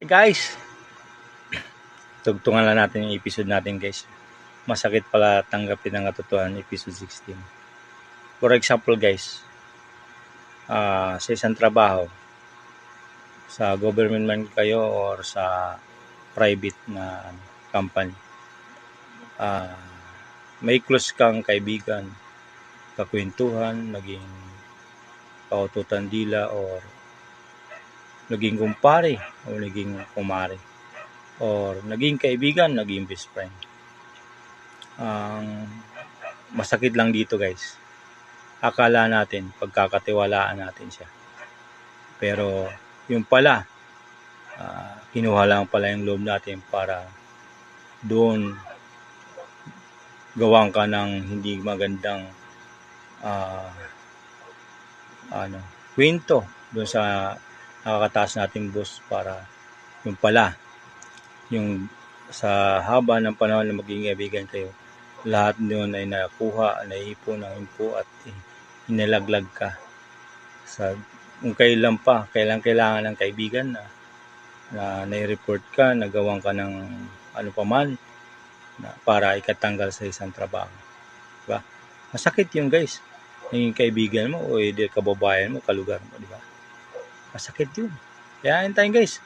Guys, tugtungan lang natin yung episode natin guys. Masakit pala tanggapin ang katotohanan episode 16. For example guys, ah, sa isang trabaho, sa government man kayo or sa private na ano, company, ah, may close kang kaibigan, kakwentuhan, naging kaututan dila or naging kumpare o naging kumare or naging kaibigan, naging best friend. Ang masakit lang dito guys, akala natin, pagkakatiwalaan natin siya. Pero yung pala, ah, kinuha lang pala yung loob natin para doon gawang ka ng hindi magandang ah, ano, kwento doon sa nakakataas nating boss para yung pala yung sa haba ng panahon na maging kaibigan kayo lahat doon ay nakuha, naipon ng info at inalaglag ka sa kung kailan pa, kailan kailangan ng kaibigan na na nai-report ka, nagawang ka ng ano pa man na para ikatanggal sa isang trabaho. Diba? Masakit yung guys. Naging kaibigan mo o edi kababayan mo, kalugar mo, di ba? Masakit yun. Kaya yun tayo guys.